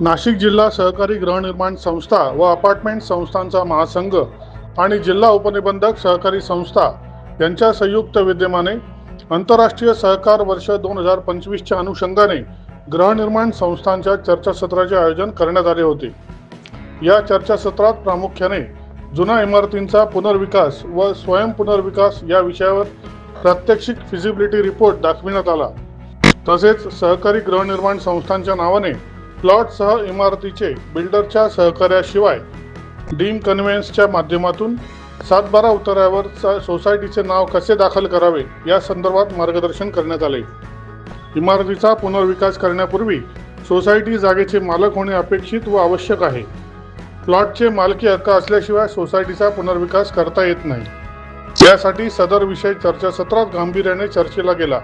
नाशिक जिल्हा सहकारी गृहनिर्माण संस्था व अपार्टमेंट संस्थांचा महासंघ आणि जिल्हा उपनिबंधक सहकारी संस्था यांच्या संयुक्त विद्यमाने आंतरराष्ट्रीय सहकार वर्ष दोन हजार पंचवीसच्या अनुषंगाने गृहनिर्माण संस्थांच्या चर्चासत्राचे आयोजन करण्यात आले होते. या चर्चासत्रात प्रामुख्याने जुन्या इमारतींचा पुनर्विकास व स्वयं पुनर्विकास या विषयावर प्रात्यक्षिक फिजिबिलिटी रिपोर्ट दाखविण्यात आला. तसेच सहकारी गृहनिर्माण संस्थांच्या नावाने प्लॉटसह इमारतीचे बिल्डरच्या सहकार्याशिवाय डीम कन्व्हेन्सच्या माध्यमातून सातबारा उतारावर स- सोसायटीचे नाव कसे दाखल करावे या संदर्भात मार्गदर्शन करण्यात आले. इमारतीचा पुनर्विकास करण्यापूर्वी सोसायटी जागेचे मालक होणे अपेक्षित व आवश्यक आहे. प्लॉटचे मालकी हक्क असल्याशिवाय सोसायटीचा पुनर्विकास करता येत नाही. यासाठी सदर विषय चर्चासत्रात गांभीर्याने चर्चेला गेला.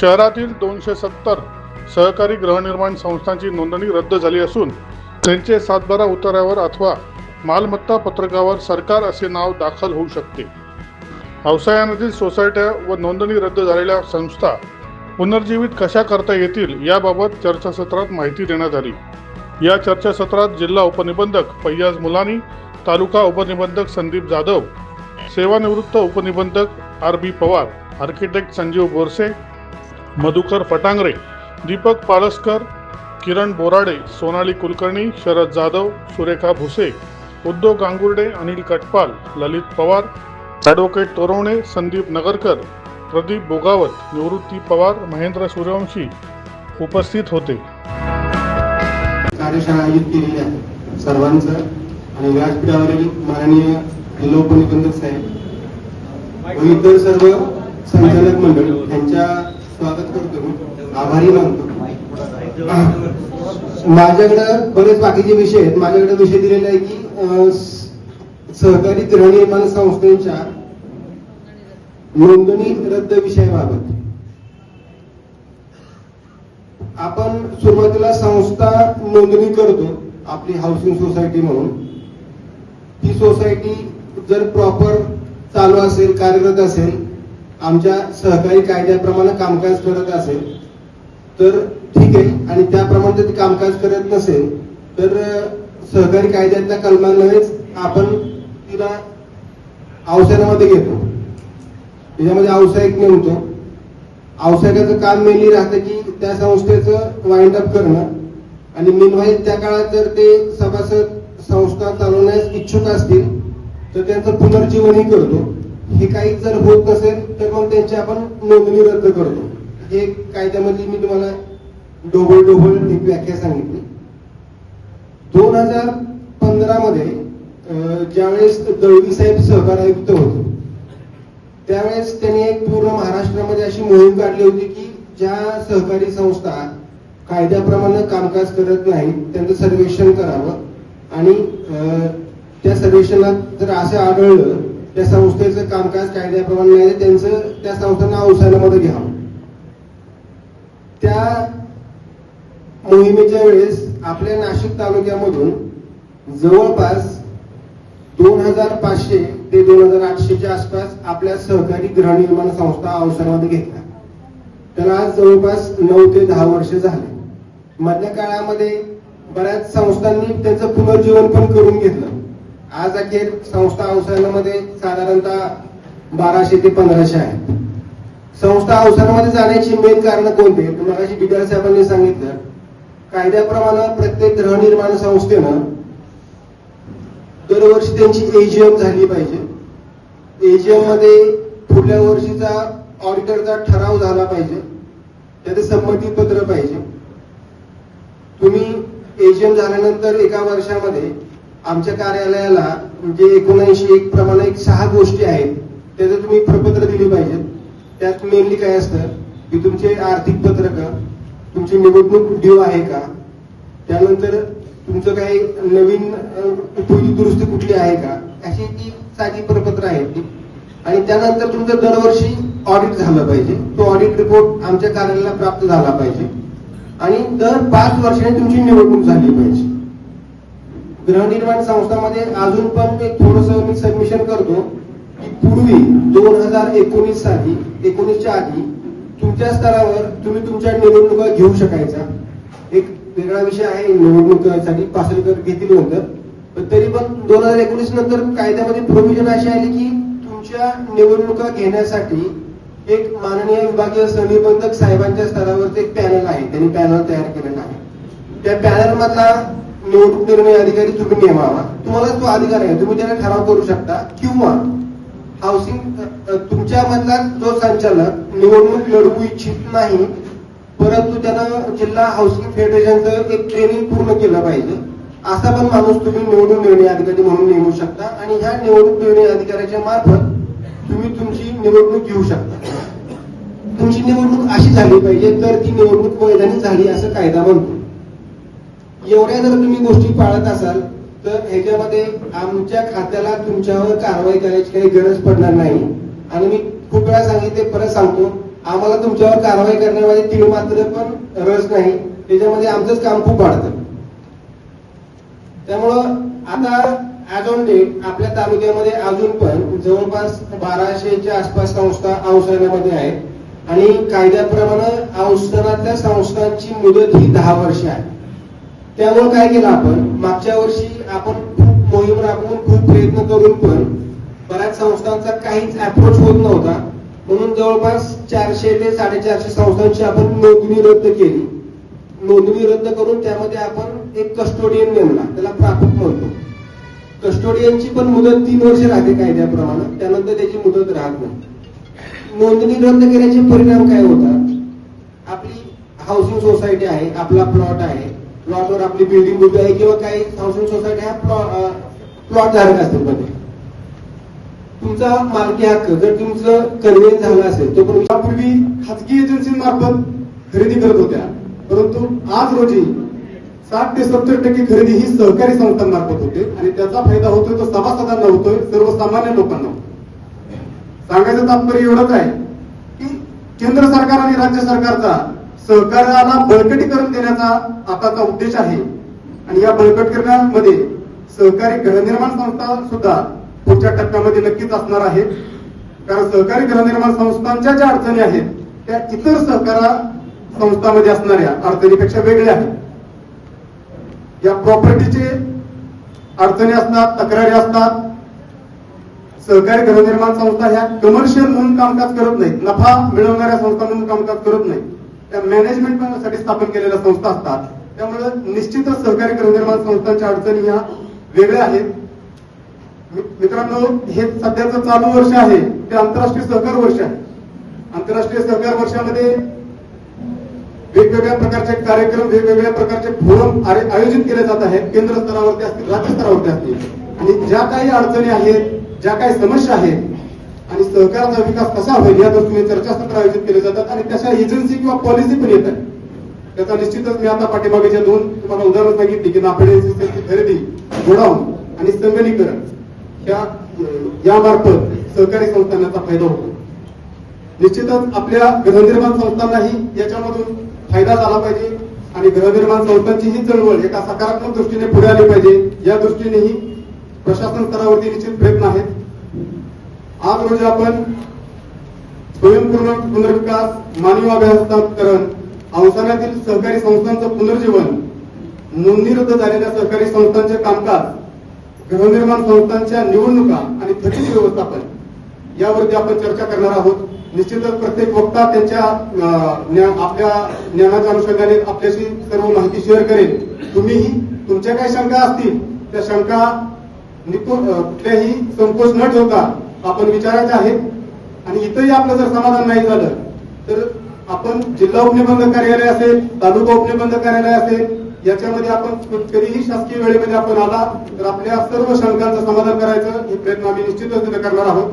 शहरातील दोनशे सत्तर सहकारी गृहनिर्माण संस्थांची नोंदणी रद्द झाली असून त्यांचे सातबारा उतारावर अथवा मालमत्ता पत्रकावर सरकार असे नाव दाखल होऊ शकते. व्यवसायामधील सोसायट्या व नोंदणी रद्द झालेल्या संस्था पुनर्जीवित कशा करता येतील याबाबत चर्चासत्रात माहिती देण्यात आली. या चर्चासत्रात जिल्हा उपनिबंधक फैयाज मुलानी तालुका उपनिबंधक संदीप जाधव सेवानिवृत्त उपनिबंधक R B Pawar architect Sanjeev Borse Madhukar Phatangare Deepak Palaskar Kiran Borade Sonali Kulkarni Sharad Jadhav Surekha Bhuse Uddhav Gangurde Anil Katpal Lalit Pawar advocate Torvane Sandeep Nagarkar Pradeep Bogawat Nivrutti Pawar Mahendra Suryavanshi उपस्थित होते. कार्यशाळा आयोजित केलेली आहे सर्वांचं आणि व्यासपीठावरील माननीय जिल्हा साहेब व इतर सर्व संचालक मंडळ यांच्या स्वागत करतो आभारी मानतो. माझ्याकडे बरेच बाकीचे विषय आहेत. माझ्याकडे विषय दिलेला आहे की सहकारी गृहनिर्माण संस्थेच्या नोंदणी रद्द विषयाबाबत. आपण सुरुवातीला संस्था नोंदणी करतो आपली हाऊसिंग सोसायटी म्हणून. ती सोसायटी जर प्रॉपर चालू असेल कार्यरत असेल आमच्या सहकारी कायद्याप्रमाणे कामकाज करत असेल तर ठीक आहे. आणि त्याप्रमाणे जर कामकाज करत नसेल तर सहकारी कायद्यातल्या कलमांमुळेच आपण तिला अवसायामध्ये घेतो. त्याच्यामध्ये व्यावसायिक नेमतो अवसायकाचं काम मेनली राहतं की त्या संस्थेचं वाइंड अप करणं. आणि मिनवाईल त्या काळात जर ते सभासद संस्था चालवण्यास इच्छुक असतील तर त्यांचं पुनर्जीवनही करतो. हे काही जर होत नसेल तर मग त्यांची आपण नोंदणी रद्द करतो. हे कायद्यामध्ये मी तुम्हाला डोबल डोबल एक व्याख्या सांगितली. दोन हजार पंधरामध्ये ज्यावेळेस दळवी साहेब सहकार आयुक्त होते त्यावेळेस त्यांनी एक पूर्ण महाराष्ट्रामध्ये अशी मोहीम काढली होती की ज्या सहकारी संस्था कायद्याप्रमाणे कामकाज करत नाहीत त्यांचं सर्वेक्षण करावं आणि अं, त्या सर्वेक्षणात जर असं आढळलं त्या संस्थेचं कामकाज कायद्याप्रमाणे नाही त्यांचं त्या संस्थांना अवसानामध्ये घ्यावं. त्या मोहिमेच्या वेळेस आपल्या नाशिक तालुक्यामधून जवळपास दोन हजार पाचशे ते दोन हजार आठशेच्या आसपास आपल्या सहकारी गृहनिर्माण संस्था अवसरामध्ये घेतल्या. तर आज जवळपास नऊ ते दहा वर्ष झाले. मधल्या काळामध्ये बऱ्याच संस्थांनी त्याचं पुनर्जीवन पण करून घेतलं. आज अखेर संस्था अवसरामध्ये साधारणतः बाराशे ते पंधराशे आहेत संस्था अवसरामध्ये जाण्याची मेन कारण कोणते तुम्हाला बिदार साहेबांनी सांगितलं. कायद्याप्रमाणे प्रत्येक गृहनिर्माण संस्थेनं दरवर्षी त्यांची एजीएम झाली पाहिजे. एजीएममध्ये पुढल्या वर्षीचा ऑडिटरचा ठराव झाला पाहिजे. त्याचे संमती पत्र पाहिजे. तुम्ही एजीएम झाल्यानंतर एका वर्षामध्ये आमच्या कार्यालयाला म्हणजे एकोणऐंशी एक प्रमाणे एक सहा गोष्टी आहेत त्याचं तुम्ही प्रपत्र दिली पाहिजेत. त्यात मेनली काय असतं की तुमचे आर्थिक पत्रक तुमची निवडणूक ड्यू आहे का? त्यानंतर तुमचं काही नवीन उपयोगी दुरुस्ती कुठली आहे का? अशी ती साधी प्रपत्र आहेत ती. आणि त्यानंतर तुमचं दरवर्षी ऑडिट झालं पाहिजे. तो ऑडिट रिपोर्ट आमच्या कार्यालयाला प्राप्त झाला पाहिजे. आणि दर पाच वर्षांनी तुमची निवडणूक झाली पाहिजे. गृहनिर्माण संस्थांमध्ये अजून पण एक थोडस मी सबमिशन करतो. पूर्वी दोन हजार एकोणीस साली एकोणीसच्या आधी तुमच्या स्तरावर तुम्ही तुमच्या निवडणुका घेऊ शकायचा. एक वेगळा विषय आहे निवडणुकीसाठी पासष्ट घेतील नंतर. पण तरी पण दोन हजार एकोणीस नंतर कायद्यामध्ये प्रोव्हिजन अशी आली की तुमच्या निवडणुका घेण्यासाठी एक माननीय विभागीय सहनिबंधक साहेबांच्या स्तरावरती एक पॅनल आहे. त्यांनी पॅनल तयार केलेला आहे. त्या पॅनल मधला निवडणूक निर्णय अधिकारी तुम्ही नेमावा. तुम्हाला तो अधिकार आहे. तुम्ही त्याला ठराव करू शकता. किंवा हाऊसिंग तुमच्या मधला जो संचालक निवडणूक लढवू इच्छित नाही परंतु त्यानं जिल्हा हाऊसिंग फेडरेशनचं एक ट्रेनिंग पूर्ण केलं पाहिजे. असा पण माणूस तुम्ही निवडणूक निर्णय अधिकारी म्हणून नेमू शकता आणि ह्या निवडणूक निर्णय अधिकाऱ्याच्या मार्फत तुम्ही तुमची निवडणूक घेऊ शकता. तुमची निवडणूक अशी झाली पाहिजे तर ती निवडणूक मैदानी झाली असं कायदा म्हणतो. एवढ्या जर तुम्ही गोष्टी पाळत असाल तर याच्यामध्ये आमच्या खात्याला तुमच्यावर कारवाई करायची काही गरज पडणार नाही. आणि मी खूप वेळा सांगितले परत सांगतो आम्हाला तुमच्यावर कारवाई करण्यामध्ये तीळ मात्र पण रस नाही. त्याच्यामध्ये आमचंच काम खूप वाढतं. त्यामुळं आता ऍज ऑन डेट आपल्या तालुक्यामध्ये अजून पण जवळपास बाराशेच्या आसपास संस्था अवसरामध्ये आहेत. आणि कायद्याप्रमाणे अवसरातल्या संस्थांची मुदत ही दहा वर्ष आहे. त्यामुळे काय केलं आपण? मागच्या वर्षी आपण खूप मोहीम राबवून खूप प्रयत्न करून पण बऱ्याच संस्थांचा काहीच अप्रोच होत नव्हता. म्हणून जवळपास चारशे ते साडेचारशे संस्थांची आपण नोंदणी रद्द केली. नोंदणी रद्द करून त्यामध्ये आपण एक कस्टोडियन नेमला. त्याला प्रापक म्हणतो. कस्टोडियनची पण मुदत तीन वर्ष राहते कायद्याप्रमाणे. त्यानंतर त्याची मुदत राहत नाही. नोंदणी रद्द केल्याचे परिणाम काय होतात? आपली हाऊसिंग सोसायटी आहे आपला प्लॉट आहे प्लॉटवर आपली बिल्डिंग उभी आहे किंवा काही हाऊसिंग सोसायटी हा प्लॉट धारक असतील मध्ये. तुमचा मालकी हक्क जर तुमचं कन्व्हिन्स झालं असेल तो पण यापूर्वी खाजगी एजन्सीमार्फत खरेदी करत होत्या. परंतु आज रोजी साठ ते सत्तर टक्के खरेदी ही सहकारी संस्थांमार्फत होते आणि त्याचा फायदा होतोय तो सभासदांना होतोय सर्वसामान्य लोकांना सांगायचं तात्पर्य एवढंच आहे की केंद्र सरकार आणि राज्य सरकारचा सहकार्याला बळकटीकरण देण्याचा आताचा उद्देश आहे. आणि या बळकटीकरणामध्ये सहकारी गृहनिर्माण संस्था सुद्धा पुढच्या टप्प्यामध्ये नक्कीच असणार आहेत. कारण सहकारी गृहनिर्माण संस्थांच्या ज्या अडचणी आहेत त्या इतर सहकार संस्थांमध्ये असणाऱ्या अडचणीपेक्षा वेगळ्या आहेत. या प्रॉपर्टीचे अडचणी असतात तक्रारी असतात. सहकारी गृहनिर्माण संस्था ह्या कमर्शियल म्हणून कामकाज करत नाहीत. नफा मिळवणाऱ्या संस्था म्हणून कामकाज करत नाहीत. त्या मॅनेजमेंटसाठी स्थापन केलेल्या संस्था असतात. त्यामुळे निश्चितच सहकारी गृहनिर्माण संस्थांच्या अडचणी ह्या वेगळ्या आहेत. मित्रांनो हे सध्याचं चालू वर्ष आहे. ते आंतरराष्ट्रीय सहकार वर्ष आहे. आंतरराष्ट्रीय सहकार वर्षामध्ये वेगवेगळ्या प्रकारचे कार्यक्रम वेगवेगळ्या प्रकारचे फोरम आयोजित केले जात आहेत. केंद्र स्तरावरती असतील राज्य स्तरावरती असतील. आणि ज्या काही अडचणी आहेत ज्या काही समस्या आहेत आणि सहकारचा विकास कसा होईल या दृष्टीने चर्चासत्र आयोजित केले जातात आणि तशा एजन्सी किंवा पॉलिसी पण येतात त्याचा निश्चितच मी आता पाठीमागेच्या दोन तुम्हाला उदाहरण सांगितली की नाफेड सिस्टमची खरेदी गोडाऊन आणि संगणीकरण. ह्या यामार्फत सहकारी संस्थांचा फायदा होतो. निश्चितच आपल्या गृहनिर्माण संस्थांनाही याच्यामधून फायदा झाला पाहिजे आणि गृहनिर्माण संस्थांची ही चळवळ एका सकारात्मक दृष्टीने पुढे आली पाहिजे. या दृष्टीनेही प्रशासन स्तरावरती निश्चित प्रयत्न आहेत. आज रोजी आपण स्वयंपूर्ण पुनर्विकास मानवी अवसानातील सहकारी संस्थांचं पुनर्जीवन नोंदणीरद्द झालेल्या सहकारी संस्थांचे कामकाज गृहनिर्माण संस्थांच्या निवडणुका आणि थकीत व्यवस्थापन यावरती आपण चर्चा करणार आहोत. निश्चितच प्रत्येक वक्ता त्यांच्या आपल्या ज्ञानाच्या अनुषंगाने आपल्याशी सर्व माहिती शेअर करेल. तुम्हीही तुमच्या काही शंका असतील त्या शंका कुठल्याही संकोच न ठेवता आपण विचारायच्या आहेत आणि इथंही आपलं जर समाधान नाही झालं तर आपण जिल्हा उपनिबंधक कार्यालय असेल तालुका उपनिबंधक कार्यालय असेल याच्यामध्ये आपण कधीही शासकीय वेळेमध्ये आपण आला तर आपल्या सर्व शंकांचं समाधान करायचं हे प्रयत्न आम्ही निश्चितच करणार आहोत.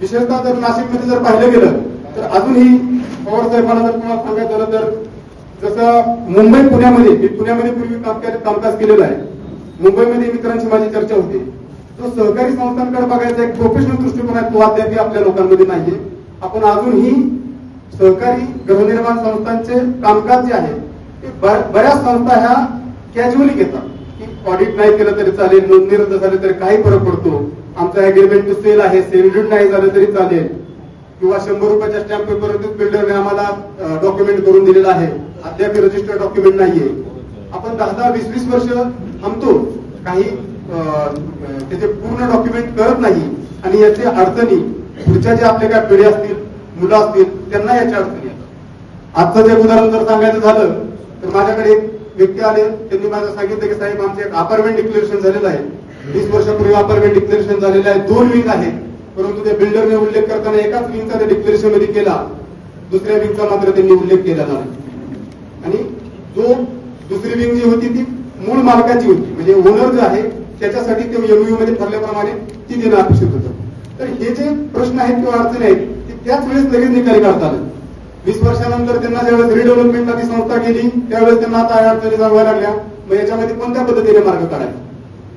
विशेषतः जर नाशिकमध्ये जर पाहिलं गेलं तर अजूनही पवार साहेबांना जर तुम्हाला सांगायचं झालं तर जसं मुंबई पुण्यामध्ये मी पुण्यामध्ये पूर्वी कामकाज कामकाज केलेलं आहे. मुंबईमध्ये मित्रांची माझी चर्चा होती. तो सहकारी संस्थांकडे बघायचा एक प्रोफेशनल दृष्टिकोन आहे तो अद्याप आपल्या लोकांमध्ये नाहीये. आपण अजूनही सहकारी गृहनिर्माण संस्थांचे कामकाज जे आहे ते बऱ्याच संस्था ह्या कॅज्युअली घेतात. की ऑडिट नाही केलं तरी चालेल नोंदणी रद्द झाली तरी काही फरक पडतो. आमचा अग्रीमेंट टू सेल आहे सेल ड्यूट नाही झालं तरी चालेल. किंवा शंभर रुपयाच्या स्टॅम्प पेपर बिल्डरने आम्हाला डॉक्युमेंट करून दिलेलं आहे. अद्याप रजिस्टर डॉक्युमेंट नाहीये. आपण दहा दहा वीस वीस वर्ष थांबतो. काही त्याचे पूर्ण डॉक्युमेंट करत नाही आणि याचे अडचणी पुढच्या ज्या आपल्या काय पिढी असतील मुलं असतील त्यांना याच्या अडचणी आहेत. आजचं जे उदाहरण जर सांगायचं झालं तर माझ्याकडे एक व्यक्ती आले त्यांनी मला सांगितलं की साहेब आमचे एक अपार्टमेंट डिक्लेरेशन झालेलं आहे. वीस वर्षापूर्वी अपार्टमेंट डिक्लेरेशन झालेलं आहे. दोन विंग आहेत. परंतु त्या बिल्डरने उल्लेख करताना एकाच विंगचा त्या डिक्लेरेशनमध्ये केला. दुसऱ्या विंगचा मात्र त्यांनी उल्लेख केला नाही. आणि जो दुसरी विंग जी होती ती मूळ मालकाची होती. म्हणजे ओनर जे आहे त्याच्यासाठी ते एमयू मध्ये ठरल्याप्रमाणे ती देणं अपेक्षित होतं. तर हे जे प्रश्न आहेत किंवा अडचणी आहेत ते त्याच वेळेस लगेच निकाली काढता आले. वीस वर्षानंतर त्यांना ज्यावेळेस रिडेव्हलपमेंटला ती संस्था केली त्यावेळेस त्यांना आता अडचणी जाणवायला लागल्या. मग याच्यामध्ये कोणत्या पद्धतीने मार्ग काढायचा?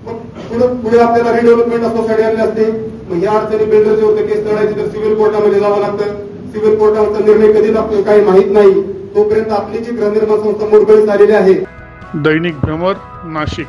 मग पुढे पुढे आपल्याला रिडेव्हलपमेंट सोसायटी आली असते. मग या अडचणी बिल्डरचे होते केस लढायची तर सिव्हिल कोर्टामध्ये जावं लागतं. सिव्हिल कोर्टाचा निर्णय कधी लागतो काही माहीत नाही. तोपर्यंत आपली जी गृहनिर्माण संस्था मोडकळीत आलेली आहे. दैनिक भ्रमर नाशिक.